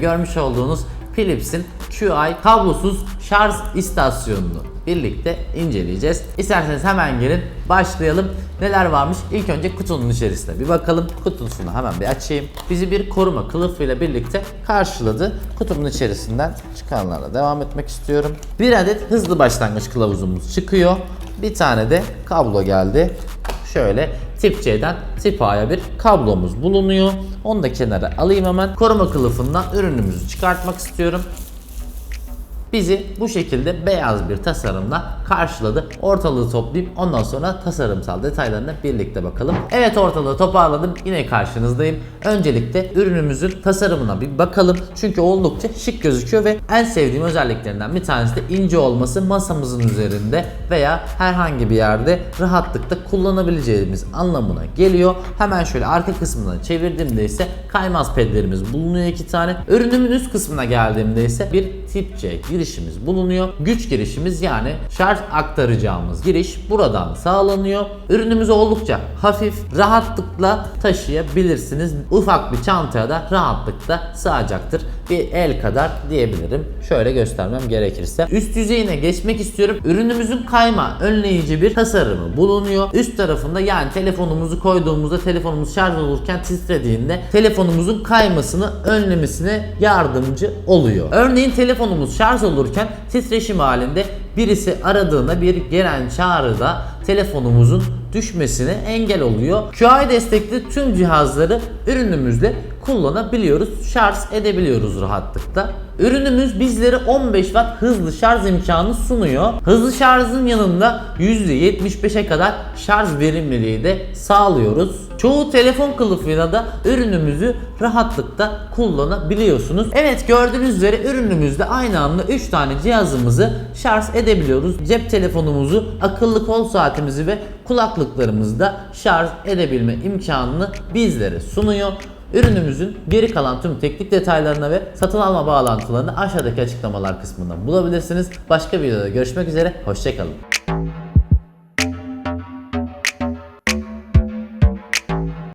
görmüş olduğunuz Philips'in QI kablosuz şarj istasyonunu birlikte inceleyeceğiz. İsterseniz hemen gelin başlayalım. Neler varmış? İlk önce kutunun içerisine bir bakalım. Kutusunu hemen bir açayım. Bizi bir koruma kılıfıyla birlikte karşıladı. Kutunun içerisinden çıkanlarla devam etmek istiyorum. Bir adet hızlı başlangıç kılavuzumuz çıkıyor. Bir tane de kablo geldi. Şöyle tip C'den tip A'ya bir kablomuz bulunuyor. Onu da kenara alayım hemen. Koruma kılıfından ürünümüzü çıkartmak istiyorum. Bizi bu şekilde beyaz bir tasarımla karşıladı. Ortalığı toplayıp ondan sonra tasarımsal detaylarına birlikte bakalım. Evet ortalığı toparladım. Yine karşınızdayım. Öncelikle ürünümüzün tasarımına bir bakalım. Çünkü oldukça şık gözüküyor ve en sevdiğim özelliklerinden bir tanesi de ince olması masamızın üzerinde veya herhangi bir yerde rahatlıkla kullanabileceğimiz anlamına geliyor. Hemen şöyle arka kısmından çevirdiğimde ise kaymaz pedlerimiz bulunuyor iki tane. Ürünümün üst kısmına geldiğimde ise bir tip C girişimiz bulunuyor. Güç girişimiz yani şarj aktaracağımız giriş buradan sağlanıyor. Ürünümüz oldukça hafif, rahatlıkla taşıyabilirsiniz. Ufak bir çantaya da rahatlıkla sığacaktır. Bir el kadar diyebilirim. Şöyle göstermem gerekirse. Üst yüzeyine geçmek istiyorum. Ürünümüzün kayma önleyici bir tasarımı bulunuyor. Üst tarafında yani telefonumuzu koyduğumuzda telefonumuz şarj olurken titrediğinde telefonumuzun kaymasını önlemesine yardımcı oluyor. Örneğin telefonumuz şarj olurken titreşim halinde birisi aradığında bir gelen çağrıda telefonumuzun düşmesine engel oluyor. QI destekli tüm cihazları ürünümüzle kullanabiliyoruz, şarj edebiliyoruz rahatlıkla. Ürünümüz bizlere 15 watt hızlı şarj imkanı sunuyor. Hızlı şarjın yanında %75'e kadar şarj verimliliği de sağlıyoruz. Çoğu telefon kılıfıyla da ürünümüzü rahatlıkla kullanabiliyorsunuz. Evet gördüğünüz üzere ürünümüzde aynı anda 3 tane cihazımızı şarj edebiliyoruz. Cep telefonumuzu, akıllı kol saatimizi ve kulaklıklarımızı da şarj edebilme imkanını bizlere sunuyor. Ürünümüzün geri kalan tüm teknik detaylarına ve satın alma bağlantılarını aşağıdaki açıklamalar kısmından bulabilirsiniz. Başka videoda görüşmek üzere, hoşçakalın.